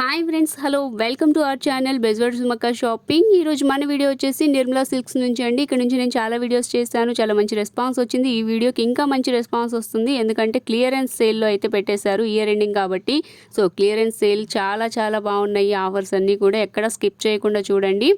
Hi friends hello welcome to our channel Bezwada Sumakka shopping ఈ రోజు మన video వచ్చేసి నిర్మలా సిల్క్స్ నుంచి అండి. ఇక్కడ నుంచి నేను చాలా వీడియోస్ చేశాను. చాలా మంచి రెస్పాన్స్ వచ్చింది. ఈ వీడియోకి ఇంకా మంచి రెస్పాన్స్ వస్తుంది. ఎందుకంటే క్లియరెన్స్ సేల్లో అయితే పెట్టేశారు. ఇయర్ ఎండింగ్ కాబట్టి. సో క్లియరెన్స్ సేల్ చాలా చాలా బాగున్నాయి. ఆఫర్స్ అన్నీ కూడా ఎక్కడ స్కిప్ చేయకుండా చూడండి.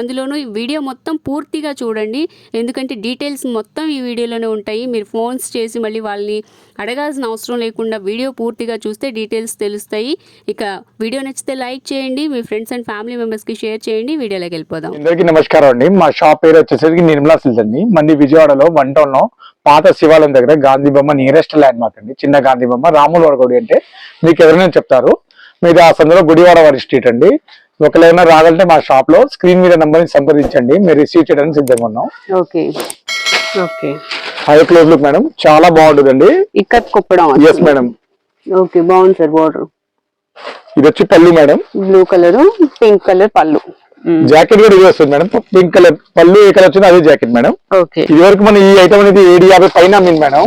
అందులోనూ ఈ వీడియో మొత్తం పూర్తిగా చూడండి. ఎందుకంటే డీటెయిల్స్ మొత్తం ఈ వీడియోలోనే ఉంటాయి. మీరు ఫోన్స్ చేసి మళ్ళీ వాళ్ళని అడగాల్సిన అవసరం లేకుండా వీడియో పూర్తిగా చూస్తే డీటెయిల్స్ తెలుస్తాయి. ఇక వీడియో నచ్చితే లైక్ చేయండి మీ ఫ్రెండ్స్ అండ్ ఫ్యామిలీ మెంబర్స్కి షేర్ చేయండి. వీడియోలోకి వెళ్ళిపోదాం. అందరికీ నమస్కారం అండి. మా షాప్ పేరు వచ్చేసరికి నిర్మలా సిల్స్ అండి. మంది విజయవాడలో వన్ టౌన్లో పాత శివాలయం దగ్గర గాంధీ బొమ్మ నియరెస్ట్ ల్యాండ్ మార్క్ అండి. చిన్న గాంధీ బొమ్మ రాముల గుడి అంటే మీకు ఎవరైనా చెప్తారు. మీది ఆ సందులో గుడివాడ వారి స్ట్రీట్ అండి. ఒకవేళ రాగలంటే మా షాప్లో స్క్రీన్ మీద నంబర్ని సంప్రదించండి. మీరు రిసీవ్ చేయడానికి సిద్ధంగా ఉన్నాం. Okay. Okay. Hi close look madam. చాలా బాగుంటుందండి. ఇక్కడ కుప్పడం ఎస్ మేడం. ఓకే బాగుంది సార్ బార్డర్. ఇది వచ్చి పళ్ళు madam. Blue colour pink colour పళ్ళు. జాకెట్ కూడా ఇది వస్తుంది మేడం పింక్ కలర్ పళ్ళు ఏ కలర్ వచ్చిందో అదే జాకెట్ మేడం. ఓకే. ఇది వరకు మన ఈ ఐటమ్ అనేది ఏడు యాభై పైన అమ్మింది మేడం.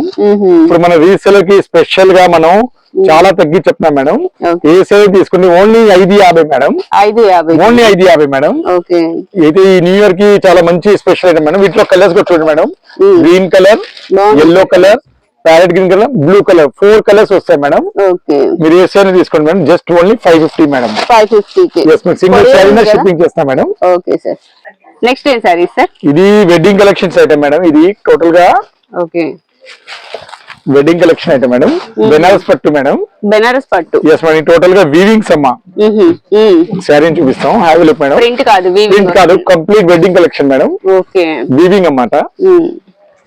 ఇప్పుడు మన రీసేలర్కి స్పెషల్గా మనం చాలా తగ్గించి చెప్తున్నాం మేడం. ఏ సేల్ తీసుకుంటే ఓన్లీ ఐదు యాభై మేడం. ఓన్లీ ఐదు యాభై మేడం. ఓకే. ఇది ఈ న్యూ ఇయర్కి చాలా మంచి స్పెషల్ ఐటమ్ మేడం. వీటిలో కలర్స్ కూడా చూడండి madam. Green colour. Yellow colour parrot green colour blue colour four colours వస్తాయి మేడం. ఓకే. మీరు ఏ సేల్ తీసుకోండి madam? Just only five fifty madam. Five madam single sari shipping చేస్తాం మేడం. Okay sir. నెక్స్ట్ ఏం sari sir? ఇది wedding collections item madam. ఇది టోటల్గా okay. Wedding collection item madam. Banaras పట్టు మేడం. బెనారస్ పట్టు. ఎస్ మేడం టోటల్గా వీవింగ్స్ అమ్మా శారీని చూపిస్తాం. హ్యావ్ లుక్ మేడం ప్రింట్ కాదు ప్రింట్ కాదు complete wedding collection madam. Okay. Weaving అన్నమాట.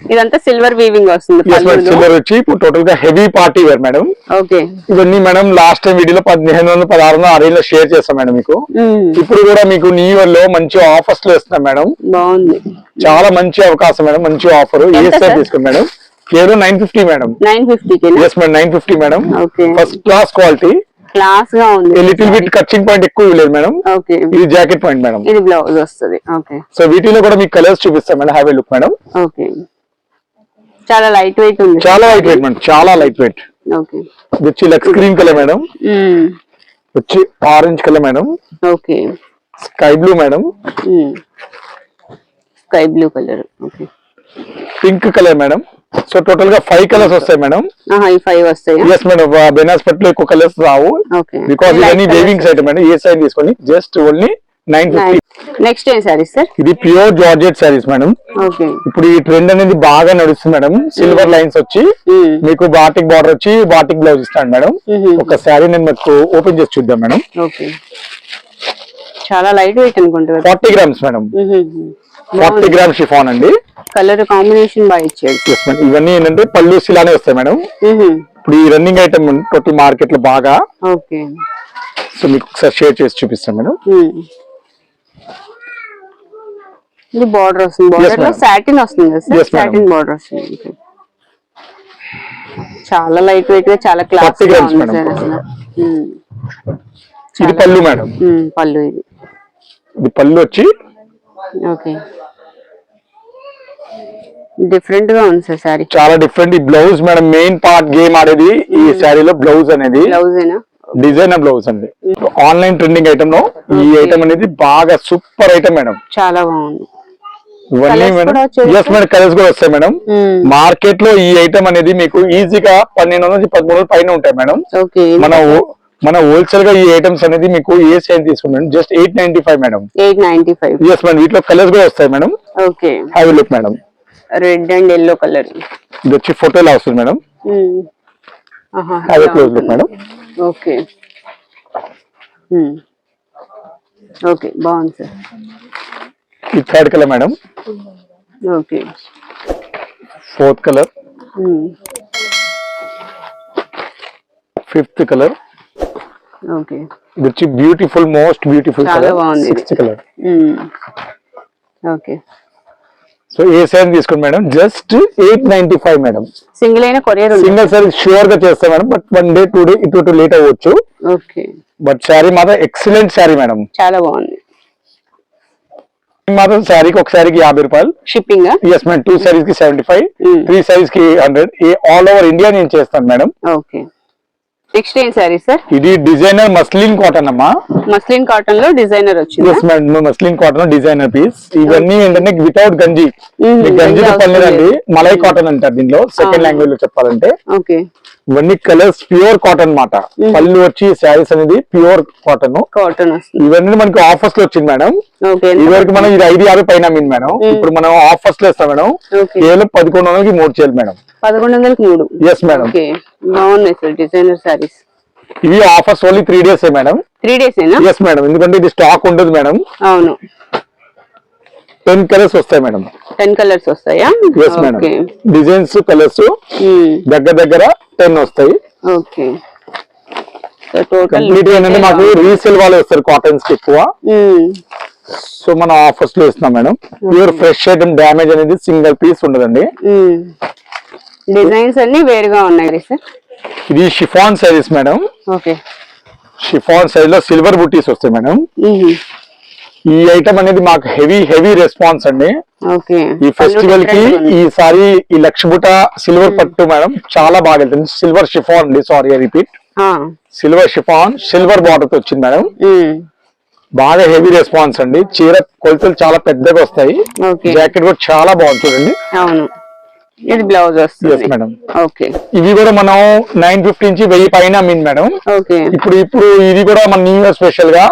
ఇదంతా సిల్వర్ వీవింగ్ వస్తుంది. సిల్వర్ వచ్చి ఇప్పుడు టోటల్గా heavy party wear madam okay ఇవన్నీ మేడం లాస్ట్ టైం వీడియోలో పదిహేను వందలు పదహారు వందలు లో షేర్ చేస్తాం మేడం మీకు. మ్మ్. ఇప్పుడు కూడా మీకు న్యూ ఇయర్లో మంచి ఆఫర్స్లో ఇస్తున్నాం మేడం బాగుంది. చాలా మంచి అవకాశం మేడం మంచి ఆఫర్ ఏ సార్? తీసుకోండి మేడం కేవలం నైన్ ఫిఫ్టీ మేడం నైన్ ఫిఫ్టీకి yes madam nine fifty madam. First class quality క్లాస్గా ఉంది. లిటిల్ బిట్ కచ్చింగ్ పాయింట్ ఎక్కువ లేదు మేడం ఓకే. ఇది జాకెట్ పాయింట్ మేడం ఇది బ్లౌజ్ వస్తుంది. సో వీటిలో కూడా మీకు కలర్స్ చూపిస్తాం madam have a look madam okay. చాలా లైట్ వెయిట్ ఉంది చాలా లైట్ వెయిట్ మేడం చాలా లైట్ వెయిట్ ఓకే వచ్చి లక్స్ గ్రీన్ కలర్ మేడం. వచ్చి orange colour madam okay sky blue madam sky blue colour okay pink colour madam so టోటల్గా five colours వస్తాయి madam five వస్తాయి? ఎస్ మేడం బెనాస్ పట్లో ఎక్కువ కలర్స్ రావు. ఓకే బికాస్ ఇవన్నీ వేవింగ్స్ ఐటమ్ మేడం ఏ సైడ్ తీసుకోండి just only nine fifty. Next ఏం సారీ సార్ ఇది ప్యూర్ జార్జెట్ సారీస్ మేడం ఇప్పుడు ఈ ట్రెండ్ అనేది బాగా నడుస్తుంది మేడం సిల్వర్ లైన్స్ వచ్చి మీకు బాటిక్ బార్డర్ వచ్చి బాటిక్ బ్లౌజ్ ఇస్తాను మేడం Mhm. ఒక శారీ నేను మీకు ఓపెన్ చేసి చూద్దాం మేడం చాలా లైట్ వెయిట్ అనుకుంటా కదా forty grams madam forty gram chiffon అండి. కలర్ కాంబినేషన్ బాగా ఇచ్చాడు. ఇవన్నీ ఏంటంటే పళ్ళు ఇలానే వస్తాయి మేడం ఇప్పుడు ఈ రన్నింగ్ ఐటమ్ టోటల్ మార్కెట్లో బాగా సో మీకు ఒకసారి షేర్ చేసి చూపిస్తాను మేడం ఇది బార్డర్ వస్తుంది. బార్డర్లో. సాటిన్ వస్తుంది. సాటిన్ బార్డర్ వస్తుంది. చాలా లైట్ వెయిట్గా చాలా క్లాస్ 40 గా ఉంది. సార్ అసలు. ఇది పళ్ళు మేడం ఉమ్, పళ్ళు ఇది. ఇది పళ్ళు వచ్చి ఓకే డిఫరెంట్గా ఉంది సార్ సారీ చాలా డిఫరెంట్ ఈ blouse madam main part game ఆడేది ఈ శారీలో బ్లౌజ్ అనేది. బ్లౌజ్ ఏనా? డిజైనర్ బ్లౌజ్ అండి. ఆన్లైన్ ట్రెండింగ్ ఐటమ్లో ఈ. ఐటమ్ అనేది బాగా సూపర్ ఐటమ్ మేడం చాలా బాగుంది. ఇవన్నీ ఎస్ మేడం. కలర్స్ కూడా వస్తాయి మేడం. మార్కెట్లో ఈ ఐటమ్ అనేది మీకు ఈజీగా పన్నెండు నుంచి పదమూడు వందల పైన ఉంటాయి మేడం. మన మన హోల్సేల్గా ఈ ఐటమ్స్ అనేది మీకు ఏ సైజ్ తీసుకున్నాను? Just eight ninety five madam. Eight ninety five yes madam వీటిలో కలర్స్ కూడా వస్తాయి madam. Okay. Have look madam. Red and yellow colour ఇది వచ్చి ఫోటోలో వస్తుంది madam. Have a close look madam. Okay. Okay బాగుంది సార్. ఇది third colour madam. Okay. Fourth colour. Fifth colour. Okay. ఇది వచ్చి beautiful most beautiful colour. Sixth colour. Okay. So ఏ size తీసుకోండి madam? Just eight ninety five madam. Single అయినా courier single sari షూర్గా చేస్తాం madam but one day two day ఇటు too late అవ్వచ్చు. Okay. But sari మాత్రం excellent sari madam. చాలా బాగుంది. మాత్రం శారీకి ఒక శారీకి యాభై రూపాయలు. షిప్పింగ్ ఎస్ మేడం టూ శారీస్కి సెవెంటీ ఫైవ్. త్రీ శారీస్కి హండ్రెడ్ ఆల్ ఓవర్ ఇండియా నేను చేస్తాను మేడం ఓకే నెక్స్ట్ ఏం సారీ సార్ ఇది డిజైనర్ మస్లిన్ కాటన్ అమ్మా. మస్లిన్ కాటన్లో డిజైనర్ వచ్చింది? మస్లిన్ కాటన్ డిజైనర్ పీస్ ఇవన్నీ ఏంటంటే వితౌట్ గంజి గంజి పని లేదండి మలై కాటన్ అంటారు దీనిలో సెకండ్. లాంగ్వేజ్లో చెప్పాలంటే. ఓకే. ఇవన్నీ కలర్స్ ప్యూర్ కాటన్ మాట పళ్ళు వచ్చి శారీస్ అనేది ప్యూర్ కాటన్ కాటన్ ఇవన్నీ మనకి ఆఫర్స్లో వచ్చింది మేడం. ఓకే. ఇది వరకు మనం ఇది ఐదు యాభై పైన మేడం. ఇప్పుడు మనం ఆఫర్స్లో ఇస్తాం మేడం. కేవలం పదకొండు వందలకి మూడు చేయాలి మేడం. పదకొండు వందలకి మూడు. Yes madam okay. బాగున్నాయి సార్ డిజైనర్ సారీస్ ఇవి offers only three days madam three days yes madam ఎందుకంటే ఇది స్టాక్ ఉంటుంది మేడం అవును. టెన్ కలర్స్ వస్తాయి మేడం టెన్ కలర్స్ వస్తాయా? ఎస్ మేడం డిజైన్స్ కలర్స్ దగ్గర దగ్గర టెన్ వస్తాయి. ఓకే. కంప్లీట్ ఏంటంటే మాకు రీసేల్ వాళ్ళు వస్తారు కాటన్స్ ఎక్కువ. సో మనం ఆఫర్స్లో ఇస్తున్నాం madam pure fresh item damage అనేది సింగిల్ పీస్ ఉండదండి. డిజైన్స్ అన్ని వేరుగా ఉన్నాయి సార్? ఇది chiffon saris madam okay. Chiffon సైజ్లో సిల్వర్ బుట్టీస్ వస్తాయి మేడం ఈ ఐటమ్ అనేది మాకు హెవీ హెవీ రెస్పాన్స్ అండి. ఓకే. ఈ ఫెస్టివల్కి ఈసారి ఈ లక్ష బుట సిల్వర్ పట్టు మేడం చాలా బాగా వెళ్తుంది. సిల్వర్ షిఫాన్ అండి sari repeat silver chiffon silver బార్డర్తో వచ్చింది మేడం బాగా హెవీ రెస్పాన్స్ అండి. చీర కొలతలు చాలా పెద్దగా వస్తాయి. జాకెట్ కూడా చాలా చూడండి. అవును. ఇది బ్లౌజ్ వస్తుంది. Madam okay. ఇవి కూడా మనం నైన్ ఫిఫ్టీ నుంచి వెయ్యి పైన అమ్మింది మేడం ఓకే. ఇప్పుడు ఇప్పుడు ఇది కూడా మన న్యూ ఇయర్ స్పెషల్గా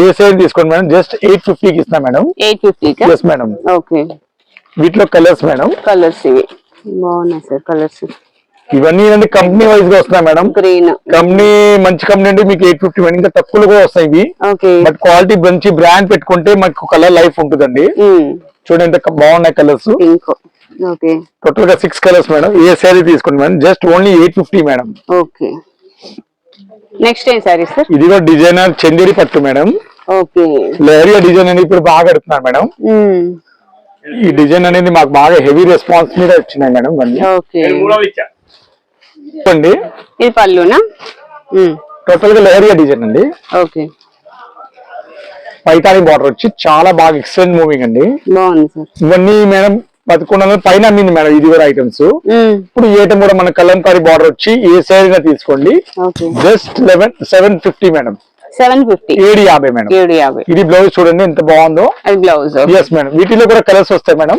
ఏ సైడ్ తీసుకోండి మేడం జస్ట్ ఎయిట్ ఫిఫ్టీకి ఇస్తాం madam eight fifty yes madam okay. వీటిలో కలర్స్ మేడం కలర్స్ ఇవి. బాగున్నాయి సార్ కలర్స్ ఇవన్నీ ఏంటంటే కంపెనీ వైజ్గా వస్తున్నాయి మేడం గ్రీన్ కంపెనీ మంచి కంపెనీ అంటే మీకు ఎయిట్ ఫిఫ్టీ ఇంకా తక్కువలో కూడా వస్తాయి ఇవి. ఓకే. బట్ క్వాలిటీ మంచి బ్రాండ్ పెట్టుకుంటే మనకు కలర్ లైఫ్ ఉంటుందండి. చూడండి ఎంత క- బాగున్నాయి కలర్స్ టోటల్గా సిక్స్ కలర్స్ మేడం ఏ శారీ తీసుకోండి madam just only eight fifty madam okay. Next ఏం సారీ సార్ ఇది కూడా డిజైనర్ చందేరి పట్టు మేడం ఓకే. లేరియా డిజైన్ అనేది ఇప్పుడు బాగా అడుగుతున్నారు మేడం ఈ డిజైన్ అనేది మాకు బాగా హెవీ రెస్పాన్స్ మీద వచ్చినాయి మేడం చూడండి ఇది పళ్ళునా? టోటల్గా లేరియా డిజైన్ అండి. ఓకే. పైతాని బార్డర్ వచ్చి చాలా బాగా ఎక్సలెంట్ మూవింగ్ అండి. బాగుంది సార్ ఇవన్నీ మేడం పదకొండు వందల పైన అమ్మింది మేడం ఇది కూడా ఐటమ్స్ ఇప్పుడు ఐటమ్ కూడా మన కలంకారీ బార్డర్ వచ్చి ఏ సైడ్గా తీసుకోండి. Just eleven seven fifty madam. Seven fifty ఏడు యాభై మేడం. ఏడు యాభై. ఇది బ్లౌజ్ చూడండి ఎంత బాగుందో. Blouse yes madam. వీటిలో కూడా కలర్స్ వస్తాయి మేడం.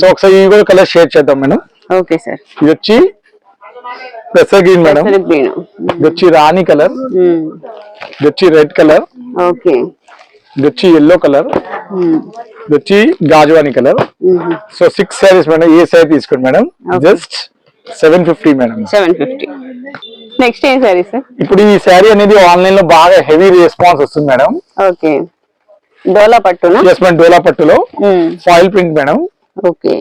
సో ఒకసారి ఇవి కూడా కలర్ షేర్ చేద్దాం మేడం. Okay sir. ఇది వచ్చి పెసర్ గ్రీన్ మేడం. ఇది వచ్చి రాణి కలర్ ఇది వచ్చి రెడ్ కలర్ ఓకే. ఇది వచ్చి ఎల్లో కలర్ ఇది వచ్చి గాజువాని colour so six saris madam ఏ సారీ తీసుకోండి madam just seven fifty madam seven fifty next ఏం సారీ సార్ ఇప్పుడు ఈ శారీ అనేది ఆన్లైన్లో బాగా హెవీ రెస్పాన్స్ వస్తుంది మేడం ఓకే డోలా పట్టునా? ఎస్ మేడం డోలా పట్టులో. Foil print madam okay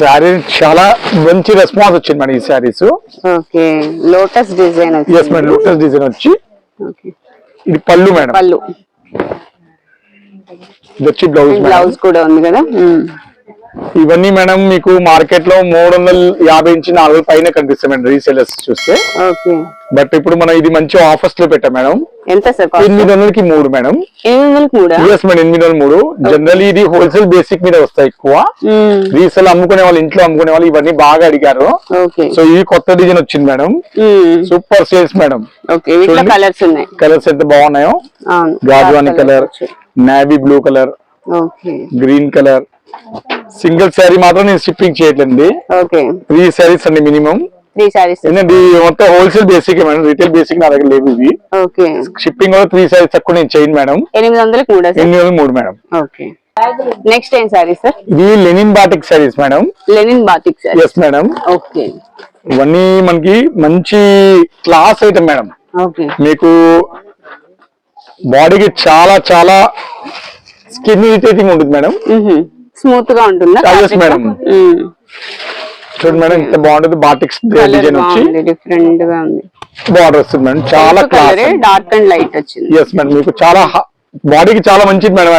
sari చాలా మంచి రెస్పాన్స్ వచ్చింది మేడం ఈ saris okay lotus design yes madam lotus design వచ్చి. ఓకే ఇది పళ్ళు మేడం పళ్ళు. ఇది వచ్చి బ్లౌజ్ బ్లౌజ్ కూడా ఉంది కదా. ఇవన్నీ మేడం మీకు మార్కెట్లో మూడు వందల యాభై నుంచి నాలుగు పైన కనిపిస్తాయి మేడం రీసేలర్స్ చూస్తే. బట్ ఇప్పుడు మనం ఇది మంచి ఆఫర్స్లో పెట్టాం మేడం. ఎంత సార్ ఎనిమిది వందలకి మూడు మేడం. మూడా? ఎస్ మేడం ఎనిమిది వందల మూడు. జనరల్ ఇది హోల్సేల్ బేసిక్ మీద వస్తాయి ఎక్కువ. రీసేల్ అమ్ముకునే వాళ్ళు ఇంట్లో అమ్ముకునే వాళ్ళు ఇవన్నీ బాగా అడిగారు. సో ఈ కొత్త డిజైన్ వచ్చింది madam. Super sales madam. Colours ఎంత బాగున్నాయో. గాజువాని colour. Navy blue colour green colour single sari మాత్రం నేను షిప్పింగ్ చేయట్లేండి త్రీ శారీస్ అండి మినిమం సారీస్ ఈ మొత్తం wholesale basic madam retail basic నా దగ్గర లేవు ఇవి. షిప్పింగ్ కూడా త్రీ శారీస్ తక్కువ నేను చేయను మేడం ఎనిమిది వందలకి మూడా ఎనిమిది వందలు మూడు మేడం నెక్స్ట్ ఏం సారీ సార్? ఇది linen batik saris madam linen sir yes madam okay ఇవన్నీ మనకి మంచి క్లాస్ ఐటమ్ మేడం మీకు బాడీకి చాలా చాలా స్కిన్ ఇరిటేటింగ్ ఉంటుంది మేడం. స్మూత్గా ఉంటుందా? Madam. చూడండి మేడం. ఇంత బాగుంటుంది. బాటిక్స్ డిజైన్ వచ్చి. డిఫరెంట్గా ఉంది. బార్డర్ వస్తుంది మేడం. చాలా డార్క్ అండ్ లైట్ వచ్చింది. ఎస్ మేడం మీకు చాలా బాడీకి చాలా మంచిది మేడం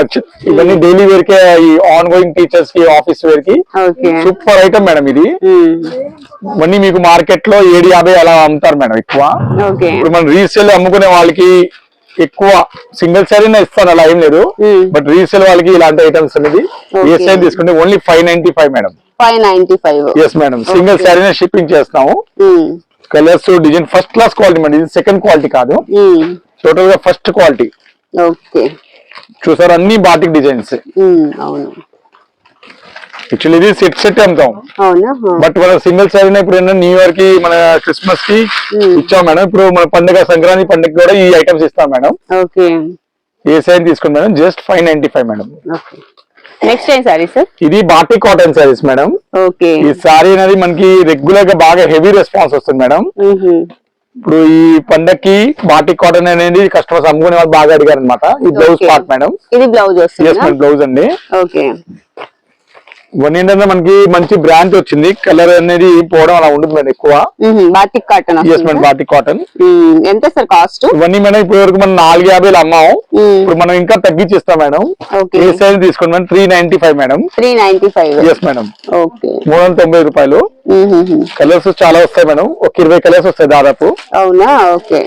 ఇవన్నీ డైలీ వేర్కి ఈ ఆన్ గోయింగ్ టీచర్స్కి ఆఫీస్ వేర్కి సూపర్ ఐటమ్ మేడం ఇది. ఇవన్నీ మీకు మార్కెట్లో ఏడు యాభై అలా అమ్ముతారు మేడం ఎక్కువ. ఇప్పుడు మనం రీసేల్ అమ్ముకునే వాళ్ళకి ఎక్కువ సింగిల్ శారీనే ఇస్తాను అలా ఏం లేదు. బట్ రీసేల్ వాళ్ళకి ఇలాంటి ఐటమ్స్ అనేది ఏ. సైడ్ తీసుకుంటే only five ninety five madam five ninety five yes madam single శారీనే shipping చేస్తాము. Colours design first class quality madam ఇది సెకండ్ క్వాలిటీ కాదు. టోటల్గా ఫస్ట్ క్వాలిటీ ఓకే. చూసారు అన్ని బాటిక్ డిజైన్స్ అవును. యాక్చువల్లీ ఇది సెట్ సెట్ అమ్ముతాం అవునా. బట్ మన సింగిల్ సారీ ఇప్పుడు న్యూ ఇయర్కి మన క్రిస్మస్కి ఇచ్చాం మేడం. ఇప్పుడు మన పండుగ సంక్రాంతి పండుగ కూడా ఈ ఐటమ్స్ ఇస్తాం మేడం. ఓకే. ఏ సైజ్ తీసుకోండి madam. Just five ninety five madam. Okay. Next ఏం సారీ సార్? ఇది batik cotton saris madam. Okay. ఈ సారీ అనేది మనకి రెగ్యులర్గా బాగా హెవీ రెస్పాన్స్ వస్తుంది మేడం. ఇప్పుడు ఈ పండక్కి బాటిక్ కాటన్ అనేది కస్టమర్స్ అమ్ముకునే వాళ్ళు బాగా అడిగారు అనమాట ఈ బ్లౌజ్. Part madam. ఇది బ్లౌజ్ బ్లౌజ్ అండి. ఓకే. ఇవన్నీ ఏంటంటే మనకి మంచి బ్రాంచ్ వచ్చింది. కలర్ అనేది పోవడం అలా ఉంటుంది మేడం ఎక్కువ. Batik cotton yes madam batik cotton ఎంత సార్ కాస్ట్ ఇవన్నీ మేడం ఇప్పటి వరకు మనం నాలుగు యాభైలు అమ్మాం. ఇప్పుడు మనం ఇంకా తగ్గించిస్తాం మేడం ఏ సైజ్ తీసుకోండి madam three ninety five madam three ninety five yes madam మూడు వందల తొంభై రూపాయలు. కలర్స్ చాలా వస్తాయి మేడం ఒక ఇరవై కలర్స్ వస్తాయి దాదాపు. అవునా? Okay.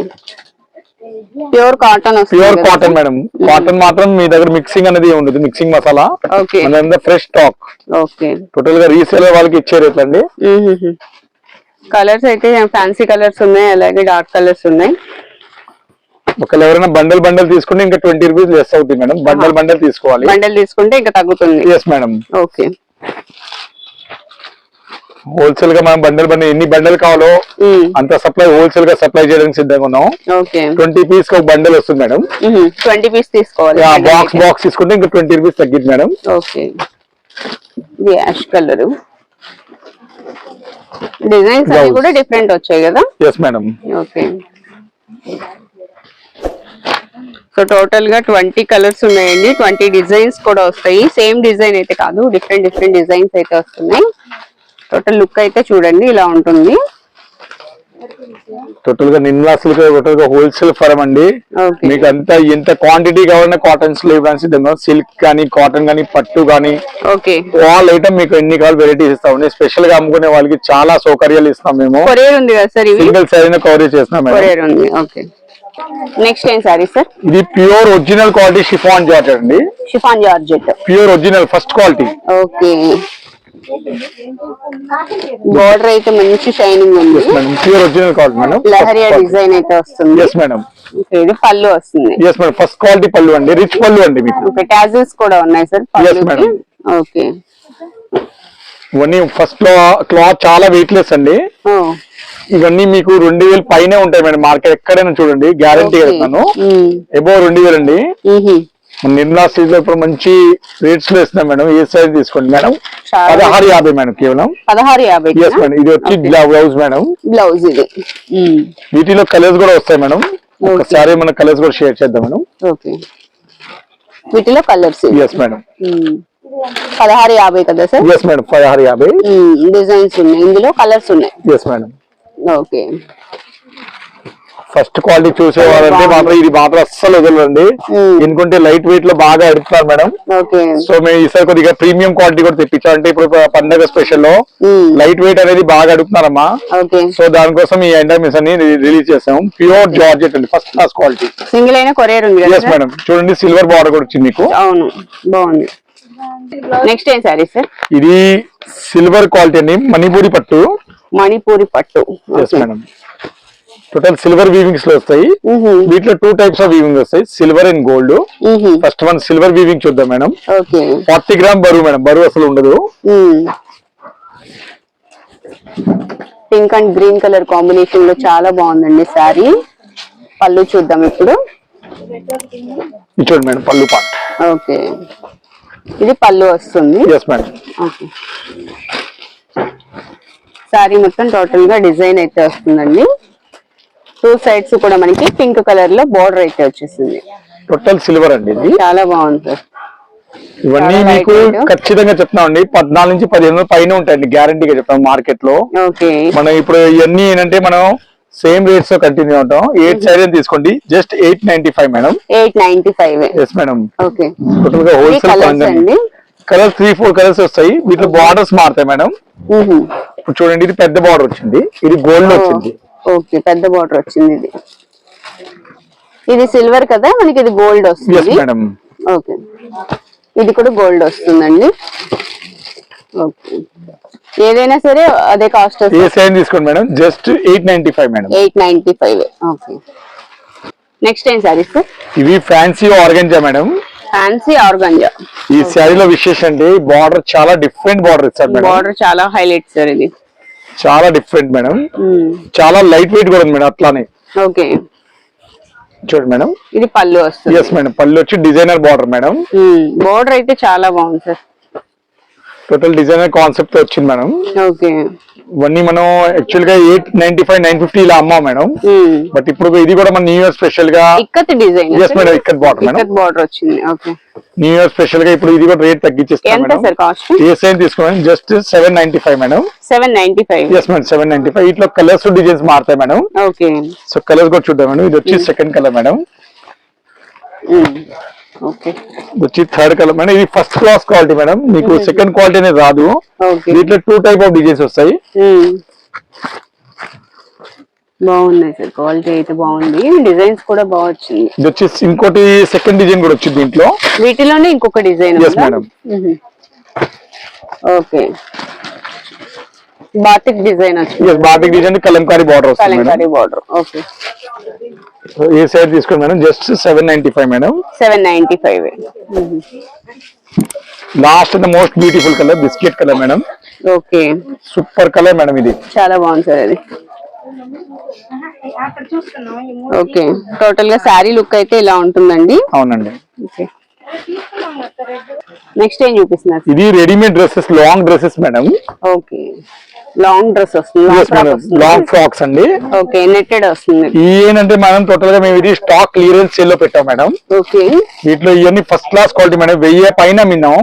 Pure cotton pure cotton? Madam. Cotton మాత్రం మీ దగ్గర మిక్సింగ్ అనేది ఉండదు. Mixing masala fresh stock okay. టోటల్గా రీసేల్ వాళ్ళకి ఇచ్చే రేట్లు అండి. కలర్స్ అయితే ఫ్యాన్సీ కలర్స్ ఉన్నాయి అలాగే డార్క్ కలర్స్ ఉన్నాయి. ఒకవేళ ఎవరైనా బండల్ బండల్ తీసుకుంటే ఇంకా ట్వంటీ రూపీస్ లెస్ అవుతుంది మేడం. బండల్ బండల్ తీసుకోవాలి. బండల్ తీసుకుంటే ఇంకా తగ్గుతుంది. Yes madam okay. హోల్సేల్గా మనం బండల్ బండల్ ఎన్ని బండల్ కావాలో అంత సప్లై హోల్సేల్గా సప్లై చేయడానికి సిద్ధంగా ఉన్నాం. ఓకే. ట్వంటీ పీస్ ఒక బండల్ వస్తుంది మేడం. ట్వంటీ పీస్ తీసుకోవాలి. బాక్స్ బాక్స్ తీసుకుంటే ఇంకా ట్వంటీ రూపీస్ తగ్గింది మేడం. ఓకే. ఇది యాష్ కలర్ డిజైన్స్ అన్ని. కూడా డిఫరెంట్ వచ్చాయి కదా? Yes madam okay. సో టోటల్గా ట్వంటీ కలర్స్ ఉన్నాయండి. ట్వంటీ డిజైన్స్ కూడా వస్తాయి. సేమ్ డిజైన్ అయితే కాదు. డిఫరెంట్ డిఫరెంట్ డిజైన్స్ అయితే వస్తున్నాయి. టోటల్ లుక్ అయితే చూడండి ఇలా ఉంటుంది. టోటల్గా నిన్లాసులు టోటల్గా హోల్సేల్ ఫరం అండి. మీకు అంతా ఎంత క్వాంటిటీ కావాలన్నా కాటన్స్లో ఇవ్వడానికి సిల్క్ కానీ కాటన్ కానీ పట్టు కానీ. ఓకే. ఆల్ ఐటమ్ మీకు ఎన్ని కావాలి వెరైటీస్ ఇస్తాం స్పెషల్గా అమ్ముకునే వాళ్ళకి చాలా సౌకర్యాలు ఇస్తాం మేము. Single sari coverage okay. Next ఏం సారీ సార్? ఇది pure original quality chiffon georgette అండి. Chiffon georgette. Pure original first quality. Okay. Border అయితే మంచి షైనింగ్ ఉంది. లహరియా డిజైన్ అయితే వస్తుంది. ఇది పళ్ళు వస్తుంది. ఫస్ట్ క్వాలిటీ పళ్ళు అండి. రిచ్ పళ్ళు అండి మీకు. టాజిల్స్ కూడా ఉన్నాయి సార్. ఓకే ఇవన్నీ ఫస్ట్ క్లాత్ చాలా వెయిట్ లెస్ అండి ఇవన్నీ మీకు రెండు వేలు పైనే ఉంటాయి మేడం మార్కెట్ ఎక్కడైనా చూడండి. గ్యారంటీ ఉమ్, ఎబో రెండు వేలు అండి. మన నిర్మలా సీజన్ మంచి రేట్స్లో ఇస్తున్నాం మేడం. ఏ సైజ్ తీసుకోండి మేడం? పదహారు యాభై మేడం కేవలం. పదహారు యాభై ఎస్ మేడం. ఇది వచ్చి బ్లౌజ్ మేడం. బ్లౌజ్ ఇది. వీటిలో కలర్స్ కూడా వస్తాయి మేడం. ఒకసారి మన కలర్స్ కూడా షేర్ చేద్దాం మేడం. ఓకే. వీటిలో కలర్స్ ఎస్ మేడం. పదహారు యాభై కదా సార్? Yes madam. పదహారు యాభై. డిజైన్స్ ఉన్నాయి. ఇందులో కలర్స్ ఉన్నాయి. Yes madam. Okay. First quality చూసేవారంటే మాత్రం ఇది మాత్రం అస్సలు వదలండి. ఎందుకంటే లైట్ వెయిట్లో బాగా అడుగుతున్నారు మేడం. ఓకే. సో మేము ఈసారి కొద్దిగా ప్రీమియం క్వాలిటీ కూడా తెప్పించాం అంటే ఇప్పుడు పండగ స్పెషల్లో లైట్ వెయిట్ అనేది బాగా అడుగుతున్నారమ్మా. సో దానికోసం ఈ ఎండమిస్ అని రిలీజ్ చేసాం. ప్యూర్ జార్జెట్ అండి ఫస్ట్ క్లాస్ క్వాలిటీ సింగిల్ అయినా కొరియర్ ఉంది కదా ఎస్? మేడం చూడండి సిల్వర్ బార్డర్ కూడా వచ్చింది మీకు. అవును బాగుంది. నెక్స్ట్ ఏం సారీ సార్ ఇది సిల్వర్ క్వాలిటీ అండి మణిపూరి పట్టు. మణిపూరి పట్టు. మేడం టోటల్ సిల్వర్ వీవింగ్స్లో వస్తాయి. వీటిలో టూ టైప్స్ ఆఫ్ వీవింగ్ వస్తాయి. Silver and gold first one silver weaving చూద్దాం మేడం. ఓకే. ఫార్టీ గ్రామ్ బరువు మేడం. బరువు అసలు ఉండదు. పింక్ అండ్ గ్రీన్ కలర్ కాంబినేషన్లో చాలా బాగుందండి శారీ. పళ్ళు చూద్దాం ఇప్పుడు. చూడండి మేడం పళ్ళు పాట్ ఓకే. ఇది పళ్ళు వస్తుంది. Yes madam okay. శారీ మొత్తం టోటల్గా డిజైన్ అయితే వస్తుందండి. టూ సైడ్స్ కూడా మనకి పింక్ కలర్లో బోర్డర్ అయితే వచ్చేసింది. టోటల్ సిల్వర్ అండి ఇది. చాలా బాగుంది సార్. ఇవన్నీ మీకు. ఖచ్చితంగా చెప్తున్నాం అండి. పద్నాలుగు నుంచి పదిహేను పైన ఉంటాయండి గ్యారంటీగా చెప్తాం మార్కెట్లో. మనం ఇప్పుడు ఇవన్నీ ఏంటంటే మనం సేమ్ రేట్స్లో కంటిన్యూ అవుతాం ఎయిట్ సైడ్ తీసుకోండి. Just eight ninety five madam eight ninety five yes madam టోటల్గా wholesale colours three four colours వస్తాయి. వీటిలో బార్డర్స్ మారుతాయి మేడం చూడండి ఇది పెద్ద బార్డర్ వచ్చింది. ఇది గోల్డ్ వచ్చింది. ఓకే పెద్ద బార్డర్ వచ్చింది ఇది. ఇది సిల్వర్ కదా? మనకి ఇది గోల్డ్ వస్తుంది. ఓకే. ఇది కూడా గోల్డ్ వస్తుందండి. ఓకే. ఏదైనా సరే అదే కాస్ట్ ఏ తీసుకోండి madam just eight ninety five madam eight ninety five okay. Next ఏం సారీస్ సార్ ఇవి fancy organza madam fancy organza ఈ శారీలో విశేషం అండి బార్డర్ చాలా డిఫరెంట్ బార్డర్ మేడం బార్డర్ చాలా హైలైట్ సార్ ఇది. చాలా డిఫరెంట్ మేడం చాలా లైట్ వెయిట్ కూడా ఉంది మేడం అట్లానే. ఓకే చూడండి మేడం ఇది పళ్ళు వస్తుంది. ఎస్ మేడం పళ్ళు వచ్చి డిజైనర్ బార్డర్ మేడం బార్డర్ అయితే చాలా బాగుంది సార్ టోటల్ డిజైనర్ కాన్సెప్ట్ వచ్చింది మేడం. ఓకే. ఇవన్నీ మనం యాక్చువల్గా eight ninety five nine fifty ఇలా అమ్మాం మేడం. బట్ ఇప్పుడు ఇది కూడా మన న్యూ ఇయర్ స్పెషల్గా ఇక్కత్ డిజైన్ ఎస్ మేడం ఇక్కడ బార్డర్ మేడం. ఇక్కత్ బార్డర్ వచ్చింది. ఓకే. న్యూ ఇయర్ స్పెషల్గా ఇప్పుడు ఇది కూడా రేట్ తగ్గించేస్తాం తీసుకోండి just seven ninety five madam seven ninety five yes madam. Seven ninety five ఇట్లా కలర్స్ డిజైన్స్ మారుతాయి మేడం. ఓకే. సో కలర్స్ కూడా చూద్దాం మేడం. ఇది వచ్చి సెకండ్ కలర్ మేడం. వచ్చి థర్డ్ కలర్ మేడం ఇది ఫస్ట్ క్లాస్ క్వాలిటీ మేడం. మీకు సెకండ్ క్వాలిటీ అనేది రాదు. దీంట్లో టూ టైప్ ఆఫ్ డిజైన్స్ వస్తాయి. బాగున్నాయి సార్. క్వాలిటీ అయితే బాగుంది. డిజైన్స్ కూడా బాగా వచ్చింది. ఇది ఇంకోటి సెకండ్ డిజైన్ కూడా వచ్చింది దీంట్లో. వీటిలోనే ఇంకొక design madam okay. Batik design వచ్చింది. Batik design Kalamkari border Kalamkari border okay. ఏ సైడ్ తీసుకోండి madam just seven ninety five madam seven ninety five last the most beautiful colour biscuit colour madam okay. Super colour madam ఇది. చాలా బాగుంది sir అది. Okay. టోటల్గా sari look అయితే ఇలా ఉంటుందండి. అవునండి. ఓకే. నెక్స్ట్ ఏం చూపిస్తున్నారు? ఇది readymade dresses long dresses madam okay. Long dress వస్తుంది. లాంగ్ ఫ్రాక్స్ అండి. ఓకే నెట్టెడ్ వస్తుంది. ఈ ఏంటంటే మనం టోటల్గా మేము ఇది స్టాక్ క్లియరెన్స్ సేల్లో పెట్టాం మేడం ఓకే. వీటిలో ఇవన్నీ ఫస్ట్ క్లాస్ క్వాలిటీ మేడం వెయ్యి పైన మిన్నాం.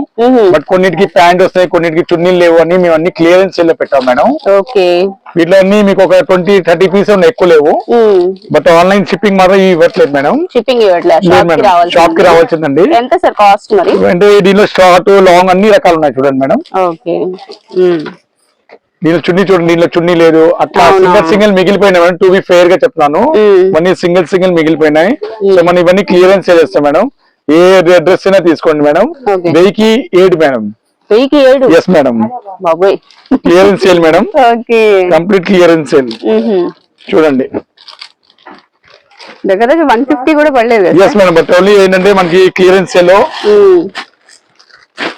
బట్ కొన్నిటికి ప్యాంట్ వస్తాయి కొన్నిటికి చున్నీలు లేవు అని మేము అన్ని క్లియరెన్స్ సేల్లో పెట్టాం మేడం ఓకే. వీటిలో అన్ని మీకు ఒక ట్వంటీ థర్టీ పీస్ ఎక్కువ లేవు. బట్ ఆన్లైన్ షిప్పింగ్ మాత్రం ఇవి ఇవ్వట్లేదు మేడం షిప్పింగ్ ఇవ్వట్లేదు. లేదు షాప్కి షాప్ రావాల్సిందండి. ఎంత సార్ కాస్ట్ మరి? అంటే దీనిలో షార్ట్ లాంగ్ అన్ని రకాలు ఉన్నాయి చూడండి మేడం ఓకే. దీనిలో చున్నీ చూడండి దీనిలో చున్నీ లేదు. అట్లా. సింగిల్ సింగిల్ మిగిలిపోయినాయి మేడం. టూ బి ఫేర్గా చెప్తున్నాను. మ్మ్. ఇవన్నీ సింగిల్ సింగిల్ మిగిలిపోయినాయి. సో మనం ఇవన్నీ క్లియరెన్స్ చేస్తాం మేడం. ఏ డ్రెస్ అయినా తీసుకోండి మేడం. వెయ్యికి ఏడు మేడం. వెయ్యికి ఏడు? Yes madam. Clearance sale madam. Complete clearance sale చూడండి. దగ్గర వన్ ఫిఫ్టీ కూడా పడలేదు ఎస్ మేడం. బట్ ఓన్లీ ఏంటంటే మనకి క్లియరెన్స్ సేల్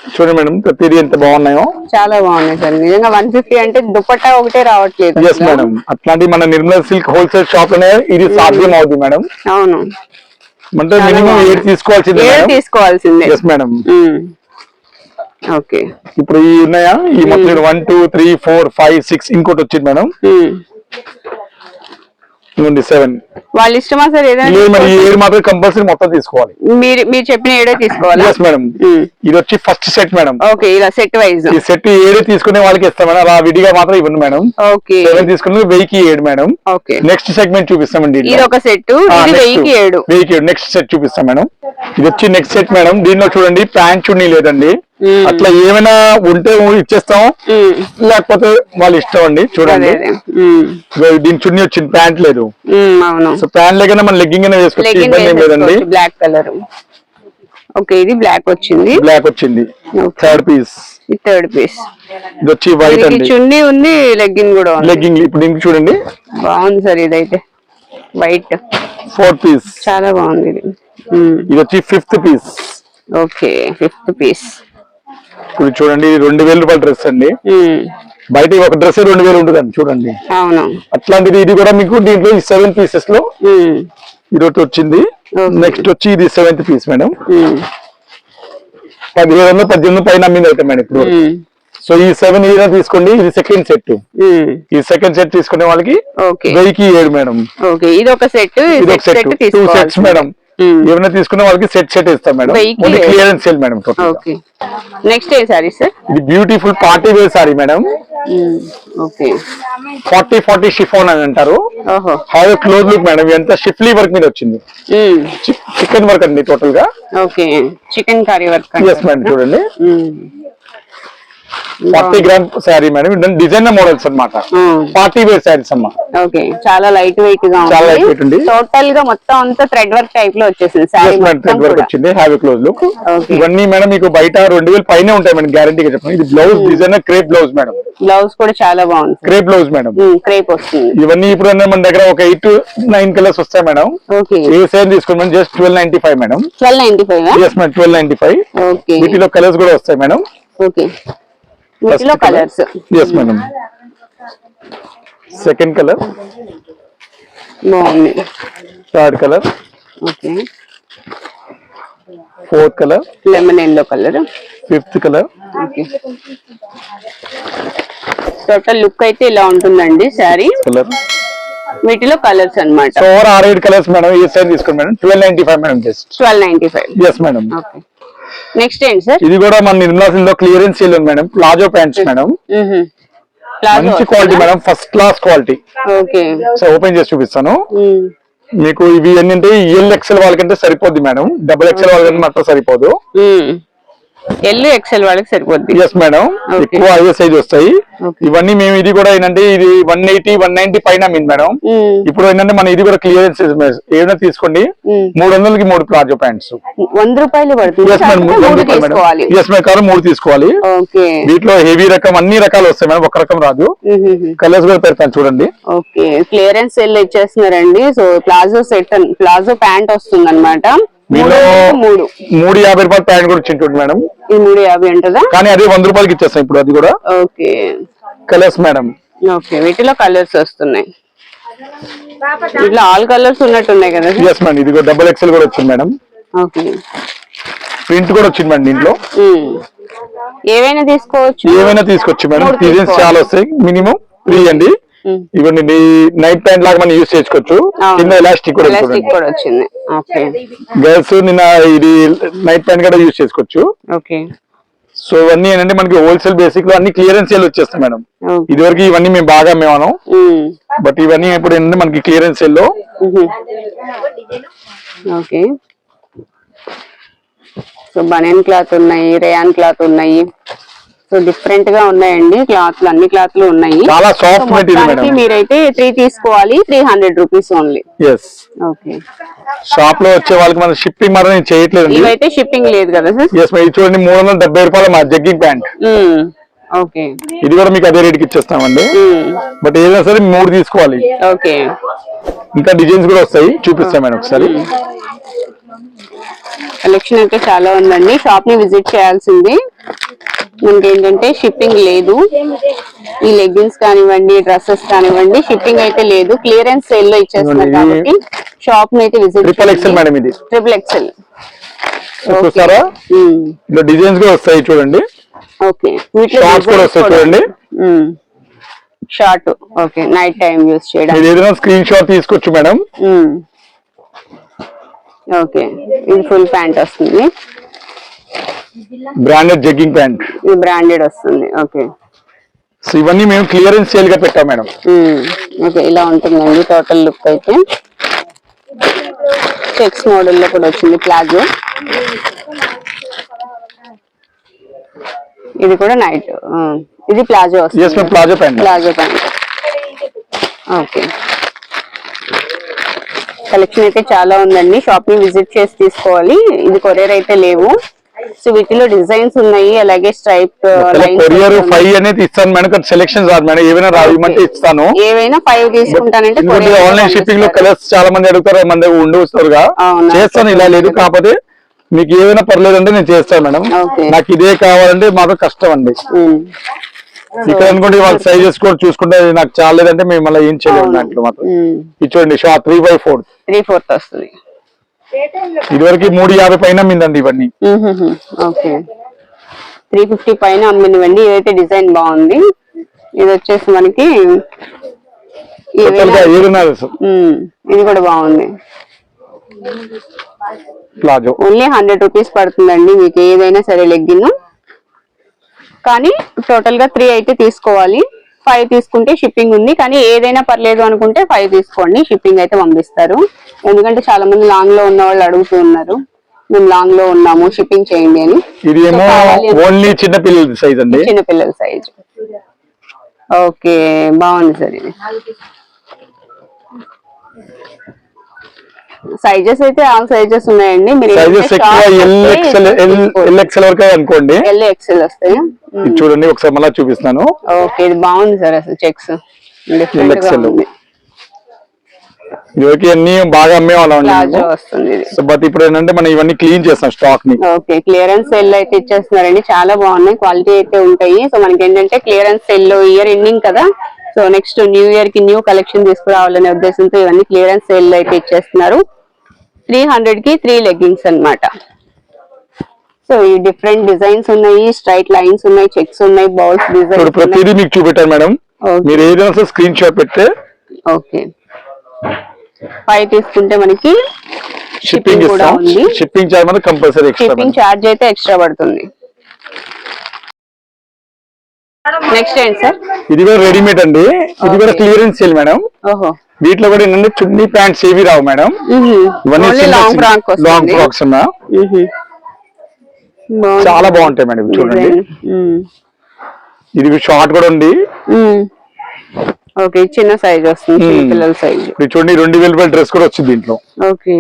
చూడండి మేడం ప్రతిదీ ఎంత బాగున్నాయో. చాలా బాగున్నాయి సార్. నిజంగా వన్ ఫిఫ్టీ అంటే దుపట్టా ఒకటే రావట్లేదు ఎస్ మేడం. అట్లాంటి మన నిర్మల సిల్క్ హోల్సేల్ షాప్లోనే ఇది సాధ్యం అవుతుంది మేడం. అవును. అంటే మినిమం ఏడు తీసుకోవాల్సిందే ఎస్ మేడం? ఉమ్, ఓకే. ఇప్పుడు ఈ ఉన్నాయా? ఈ మొత్తం one two three four five six ఇంకోటి వచ్చింది మేడం. ఇవ్వండి సెవెన్. వాళ్ళ ఇష్టమా సార్ ఏదైనా మరి ఏడు మాత్రం కంపల్సరీ మొత్తం తీసుకోవాలి. మీరు మీరు చెప్పిన ఏడే తీసుకోవాలా? Yes madam. ఇది వచ్చి ఫస్ట్ సెట్ మేడం ఓకే ఇలా సెట్ వైజ్ ఈ సెట్ ఏడు తీసుకునే వాళ్ళకి ఇస్తాం మేడం అలా విడిగా మాత్రం ఇవ్వండి మేడం ఓకే. సెవెన్ తీసుకుని వెయ్యికి ఏడు మేడం ఓకే. నెక్స్ట్ సెగ్మెంట్ చూపిస్తామండి ఇది ఒక సెట్ వెయ్యికి ఏడు. వెయ్యికి ఏడు. నెక్స్ట్ సెట్ చూపిస్తాం మేడం ఇది వచ్చి నెక్స్ట్ సెట్ మేడం దీనిలో చూడండి ప్యాంట్ చున్నీ లేదండి. అట్లా ఏమైనా ఉంటే ఇచ్చేస్తాం లేకపోతే వాళ్ళ ఇష్టం అండి చూడండి. దీని చున్నీ వచ్చింది ప్యాంట్ లేదు. సో ప్యాంట్ లేకనే మన లెగ్గింగ్ అయినా వేసుకోవచ్చు ఇబ్బంది లేదండి. బ్లాక్ కలర్ ఓకే ఇది బ్లాక్ వచ్చింది. బ్లాక్ వచ్చింది. థర్డ్ పీస్ ఇది థర్డ్ పీస్ ఇది వచ్చి వైట్ అండి. చున్నీ ఉంది లెగ్గిన్ కూడా ఉంది. లెగ్గింగ్ ఇప్పుడు ఇంక చూడండి. బాగుంది సార్ ఇదైతే. వైట్ ఫోర్త్ పీస్ చాలా బాగుంది ఇది. ఇది వచ్చి fifth piece okay fifth piece ఇప్పుడు చూడండి రెండు వేల రూపాయల డ్రెస్ అండి. బయట ఒక డ్రెస్ రెండు వేలు ఉంటుందండి చూడండి. అవును. అట్లాంటిది ఇది కూడా మీకు దీంట్లో ఈ సెవెన్ పీసెస్లో ఒకటి వచ్చింది. నెక్స్ట్ వచ్చి ఇది సెవెంత్ పీస్ మేడం పదిహేడు వందలు పద్దెనిమిది పైన అమ్మింది అయితే మేడం ఇప్పుడు. సో ఈ సెవెన్ ఏదైనా తీసుకోండి ఇది సెకండ్ సెట్ ఈ సెకండ్ సెట్ తీసుకునే వాళ్ళకి వెయ్యికి ఏడు మేడం ఓకే. ఇది ఒక సెట్ ఇది ఒక set set two sets madam. ఏమైనా తీసుకునే వాళ్ళకి సెట్ సెట్ ఇస్తాం madam. Only. Clearance sale madam. Okay next a sorry sir ఇది beautiful party wear sari madam. Okay forty forty chiffon అని అంటారు. ఓహో. హౌ క్లోజ్ లుక్ మేడం ఎంత షిఫ్లీ వర్క్ మీద వచ్చింది? చికెన్ వర్క్ అండి టోటల్గా. Okay chikankari work yes madam చూడండి. Forty gram sari madam. Design models అన్నమాట. పార్టీ వేర్ శారీస్ అమ్మా. ఓకే. చాలా లైట్ వెయిట్గా చాలా light weight ఉంది. టోటల్గా మొత్తం అంతా థ్రెడ్ వర్క్ టైప్లో వచ్చేసింది శారీ థ్రెడ్ వర్క్ వచ్చింది. Heavy close look. ఇవన్నీ మేడం మీకు బయట రెండు వేలు పైన ఉంటాయి మేడం గ్యారంటీగా చెప్పండి. ఇది blouse designer crepe blouse madam. Blouse కూడా చాలా బాగుంది. Crepe blouse madam. క్రేప్ వస్తుంది. ఇవన్నీ ఇప్పుడు మన దగ్గర ఒక ఎయిట్ నైన్ కలర్స్ వస్తాయి మేడం. ఓకే ఏ సేమ్ తీసుకోండి just twelve ninety five madam twelve ninety five twelve ninety five వీటిలో కలర్స్ కూడా వస్తాయి మేడం. ఓకే వీటిలో colours yes madam second colour బాగుంది third colour okay fourth colour lemon yellow colour fifth colour okay total look అయితే ఇలా ఉంటుందండి sari colour వీటిలో colours అన్నమాట. So overall eight colours madam ఏ సైజ్ తీసుకోండి madam twelve ninety five madam just twelve ninety five yes madam okay next ఏంటి sir? ఇది కూడా మన నిర్మలా సిల్లో క్లియరెన్స్ సేల్ ఉంది మేడం. Palazzo pants madam. మంచి quality madam. First class quality okay. So open చేసి చూపిస్తాను. మీకు ఇవి ఏంటంటే ఎల్ ఎక్సెల్ వాళ్ళకంటే సరిపోద్ది మేడం. డబుల్ ఎక్సెల్ వాళ్ళకంటే మాత్రం సరిపోదు. ఎల్ ఎక్సెల్ వాళ్ళకి సరిపోద్ది. Yes madam. ఎక్కువ ఐదో సైజ్ వస్తాయి. ఇవన్నీ మేము ఇది కూడా ఏంటంటే ఇది వన్ ఎయిటీ వన్ నైన్టీ పైన మీన్ మేడం మ్మ్. ఇప్పుడు ఏంటంటే మన ఇది కూడా క్లియరెన్స్ ఏదైనా తీసుకోండి. మ్మ్. మూడు వందలకి మూడు ప్లాజో ప్యాంట్స్. వంద రూపాయలు పడుతుంది. ఎస్ మేడం కాదు మూడు తీసుకోవాలి. వీటిలో హెవీ రకం అన్ని రకాలు వస్తాయి మేడం ఒక రకం రాదు. కలర్స్ కూడా పెడతాను చూడండి. Okay clearance sale ఇచ్చేస్తున్నారండి. So palazzo set palazzo pant వస్తుంది అనమాట మీలో మూడు యాభై రూపాయల ప్యాంట్ కూడా ఇచ్చింటుంది మేడం. ఈ మూడు యాభై ఉంటుందా? కానీ అదే వంద రూపాయలకి ఇచ్చేస్తాం ఇప్పుడు అది కూడా. ఓకే. Colours madam. ఓకే వీటిలో కలర్స్ వస్తున్నాయి. ఇట్లా ఆల్ కలర్స్ ఉన్నట్టున్నాయి కదా ఎస్ మేడం ఇది డబుల్ ఎక్సెల్ కూడా వచ్చింది మేడం. ఓకే. ప్రింట్ కూడా వచ్చింది మేడం దీంట్లో. ఏవైనా తీసుకోవచ్చు? ఏమైనా తీసుకొచ్చి మేడం. డిజైన్స్. చాలా వస్తాయి మినిమం త్రీ అండి. ఇవన్నీ నైట్ ప్యాంట్ లాగా మనం యూస్ చేసుకోవచ్చు. కింద ఎలాస్టిక్ కూడా వచ్చింది. గర్ల్స్ నిన్న ఇది నైట్ ప్యాంట్ కూడా యూస్ చేసుకోవచ్చు. ఓకే. సో ఇవన్నీ ఏంటంటే మనకి హోల్సేల్ బేసిక్లో అన్ని క్లియరెన్స్ సేల్ వచ్చేస్తాయి మేడం. ఓకే ఇదివరకు ఇవన్నీ మేము బాగా ఉమ్. బట్ ఇవన్నీ ఇప్పుడు ఏంటంటే మనకి క్లియరెన్స్ సేల్లో. మ్మ్. ఓకే. సో బనియన్ క్లాత్ ఉన్నాయి రేయాన్ క్లాత్ ఉన్నాయి. సో డిఫరెంట్గా ఉన్నాయండి. క్లాత్లు అన్ని క్లాత్లు ఉన్నాయి. మీరైతే త్రీ తీసుకోవాలి. Three hundred rupees only okay షాప్లో వచ్చే వాళ్ళకి మనం షిప్పింగ్ మాత్రం నేను చేయట్లేదండి. ఇవైతే షిప్పింగ్ లేదు కదా సార్? చూడండి మూడు వందల డెబ్బై రూపాయలు మా జగ్గింగ్ ప్యాంట్ ఓకే ఇది కూడా మీకు అదే రేట్కి ఇచ్చేస్తామండి బట్ ఏదైనా సరే మూడు తీసుకోవాలి. ఓకే ఇంకా డిజైన్స్ కూడా వస్తాయి. చూపిస్తాం మేడం ఒకసారి. కలెక్షన్ అయితే చాలా ఉందండి. షాప్ని విజిట్ చేయాల్సింది. మనకి ఏంటంటే షిప్పింగ్ లేదు. ఈ లెగ్గిన్స్ కానివ్వండి డ్రెస్సెస్ కానివ్వండి షిప్పింగ్ అయితే లేదు. క్లియరెన్స్ సేల్లో ఇచ్చేస్తున్నారు. కాబట్టి షాప్ అయితే విజిట్ ట్రిపుల్ ఎక్సెల్ మేడం ఇది. ట్రిపుల్ ఎక్సెల్ చూస్తారా ఇలా డిజైన్స్ కూడా వస్తాయి చూడండి. ఓకే. Shorts కూడా వస్తాయి చూడండి. Short okay. Night time use చేయడం. ఏదైనా స్క్రీన్ షాట్ తీసుకోవచ్చు మేడం ఓకే. ఇది ఫుల్ ప్యాంట్ వస్తుంది. బ్రాండెడ్ జగ్గింగ్ ప్యాంట్ ఇది బ్రాండెడ్ వస్తుంది. ఓకే సో ఇవన్నీ మేము క్లియరెన్స్ సేల్గా పెట్టాం మేడం. ఓకే ఇలా ఉంటుందండి టోటల్ లుక్ అయితే. చెక్స్ మోడల్లో కూడా వచ్చింది ప్లాజో. ఇది కూడా నైట్ ఇది ప్లాజో వస్తుంది. Palazzo pant palazzo pant okay collection అయితే చాలా ఉందండి. షాప్ని విజిట్ చేసి తీసుకోవాలి. ఇది కొరియర్ అయితే లేవు. సో వీటిలో డిజైన్స్ ఉన్నాయి అలాగే స్ట్రైప్ కొరియర్ ఫైవ్ అనేది ఇస్తాను మేడం సెలెక్షన్ రాదు మేడం ఏమైనా రాదు ఇవ్వమంటే ఇస్తాను ఏవైనా ఫైవ్ తీసుకుంటానంటే ఆన్లైన్ షిప్పింగ్లో. కలర్స్ చాలా మంది అడుగుతారు మన దగ్గర అవునా? చేస్తాను ఇలా లేదు కాకపోతే మీకు ఏమైనా పర్లేదు అంటే నేను చేస్తాను మేడం. నాకు ఇదే కావాలంటే మాకు కష్టం అండి. ఇక్కడ అనుకోండి వాళ్ళ సైజెస్ కూడా చూసుకుంటే నాకు చాలేదంటే మేము మళ్ళీ ఏం చేయలేము దాంట్లో మాత్రం. ఇది చూడండి short three by four three fourth వస్తుంది ఇదివరకు మూడు యాభై పైన మిందండి ఇవన్నీ. ఓకే. త్రీ ఫిఫ్టీ పైన అమ్మినవండి. ఇదైతే డిజైన్ బాగుంది. ఇది వచ్చేసి మనకి ఇది కూడా బాగుంది. ప్లాజో. ఓన్లీ హండ్రెడ్ రూపీస్ పడుతుందండి. మీకు ఏదైనా సరే లెగ్గిన్. కానీ టోటల్గా త్రీ అయితే తీసుకోవాలి. ఫైవ్ తీసుకుంటే షిప్పింగ్ ఉంది. కానీ ఏదైనా పర్లేదు అనుకుంటే ఫైవ్ తీసుకోండి. షిప్పింగ్ అయితే పంపిస్తారు. ఎందుకంటే చాలా మంది లాంగ్లో ఉన్న వాళ్ళు అడుగుతూ ఉన్నారు. మేము లాంగ్లో ఉన్నాము షిప్పింగ్ చేయండి అని. ఇది ఏమో ఓన్లీ చిన్న పిల్లల సైజ్ అండి? చిన్న పిల్లల సైజ్ ఓకే బాగుంది సార్ ఇది. సైజెస్ అయితే ఆల్ సైజెస్ ఉన్నాయండి. మీరు అనుకోండి. ఎల్ ఎక్సెల్ వస్తాయి ఇది చూడండి ఒకసారి మళ్ళీ చూపిస్తున్నాను. ఓకే ఇది బాగుంది సార్ అసలు చెక్స్. డిఫరెంట్గా. ఉంది. ఇదివరకు అన్ని బాగా అమ్మే వాళ్ళం ప్లాజో వస్తుంది ఇది. సో బట్ ఇప్పుడు ఏంటంటే మనం ఇవన్నీ క్లీన్ చేస్తాం స్టాక్ని. ఓకే క్లియరెన్స్ సెల్ అయితే ఇచ్చేస్తున్నారండి. చాలా బాగున్నాయి. క్వాలిటీ అయితే ఉంటాయి. సో మనకి ఏంటంటే క్లియరెన్స్ సెల్ ఇయర్ ఎండింగ్ కదా. సో నెక్స్ట్ న్యూ ఇయర్కి న్యూ కలెక్షన్ తీసుకురావాలనే ఉద్దేశంతో ఇవన్నీ క్లియరెన్స్ సెల్ అయితే ఇచ్చేస్తున్నారు. త్రీ హండ్రెడ్కి త్రీ లెగ్గింగ్స్ అన్నమాట. సో ఈ డిఫరెంట్ డిజైన్స్ ఉన్నాయి. స్ట్రైట్ లైన్స్ ఉన్నాయి. చెక్స్ ఉన్నాయి. బౌల్స్ డిజైన్స్ ప్రతిదీ మీకు చూపెట్టాను మేడం. మీరు ఏదైనా స్క్రీన్ షాట్ పెడితే ఓకే ఫైవ్ తీసుకుంటే మనకి షిప్పింగ్ కూడా ఉంది. షిప్పింగ్ చార్జ్ మాత్రం కంపల్సరీ ఎక్స్ట్రా షిప్పింగ్ ఛార్జ్ అయితే ఎక్స్ట్రా పడుతుంది. నెక్స్ట్ ఏంటి సార్ ఇది కూడా రెడీమేడ్ అండి. ఇది కూడా. క్లియరెన్స్ సేల్ మేడం ఓహో. వీటిలో కూడా ఏంటంటే చున్నీ ప్యాంట్స్ ఏవి రావు మేడం ఇవన్నీ లాంగ్ లాంగ్ ఫ్రాక్స్ ఉన్నా. చాలా బాగుంటాయి మేడం చూడండి. ఇది షార్ట్ కూడా ఉంది. ఓకే చిన్న సైజ్ వస్తుంది. పిల్లల సైజ్ ఇప్పుడు చూడండి రెండు వేల రూపాయల డ్రెస్ కూడా వచ్చింది దీంట్లో. ఓకే.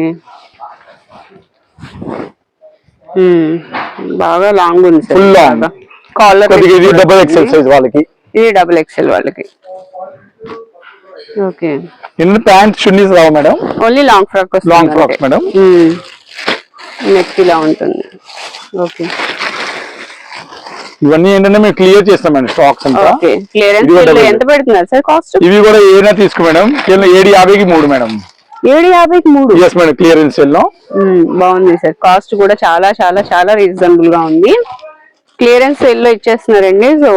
బాగా లాంగ్ ఉంది Full long. కాలర్ ఇది డబుల్ ఎక్సెల్ సైజ్ వాళ్ళకి. ఇది డబుల్ ఎక్స్ఎల్ వాళ్ళకి. ఓకే. ఇన్ని ప్యాంట్స్ చున్నీస్ రావు మేడం? ఓన్లీ లాంగ్ ఫ్రాక్ వస్తుంది Long frocks, madam. నెక్ ఇలా ఉంటుంది. ఓకే. ఇవన్నీ ఏంటంటే మేము క్లియర్ చేస్తాం మేడం స్టాక్స్ అంతా ఎంత పెడుతున్నారు సార్ కాస్ట్ ఇవి కూడా ఏదైనా తీసుకో మేడం. కేవలం ఏడు యాభైకి మూడు మేడం. ఏడు యాభైకి మూడు? ఎస్ మేడం క్లియరెన్స్లో మ్మ్, బాగుంది సార్. కాస్ట్ కూడా చాలా చాలా చాలా రీజనబుల్గా ఉంది. క్లియరెన్స్ సేల్లో ఇచ్చేస్తున్నారండి. సో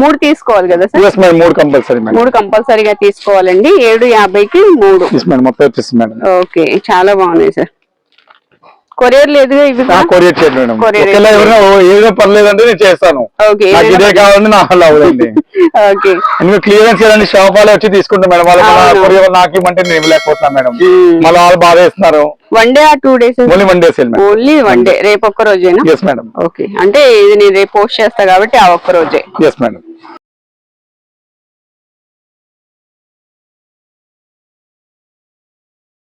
మూడు తీసుకోవాలి కదా సార్? మేడం మూడు కంపల్సరీ మేడం. కంపల్సరీగా తీసుకోవాలండి. ఏడు యాభైకి మేడం. ఓకే చాలా బాగున్నాయి సార్. కొరియర్ లేదు? కొరియర్ చేయండి మేడం. ఒకవేళ ఎవరైనా ఏదో పర్లేదు అంటే నేను చేస్తాను. నాకు ఇదే కావాలంటే నా వల్ల అవ్వదండి. ఎందుకు క్లియరెన్స్ చేయాలని షాప్ వాళ్ళే వచ్చి తీసుకుంటాం మేడం. వాళ్ళు. కొరియర్ నాకు ఇవ్వమంటే నేను ఇవ్వలేకపోతున్నాను మేడం. మళ్ళీ వాళ్ళు బాధ వేస్తున్నారు వన్ డే ఆ two days only one day sale madam only one day రేపు ఒక్క రోజేనా? ఎస్ మేడం ఓకే అంటే ఇది నేను రేపు పోస్ట్ చేస్తా కాబట్టి ఆ ఒక్క రోజే. Yes madam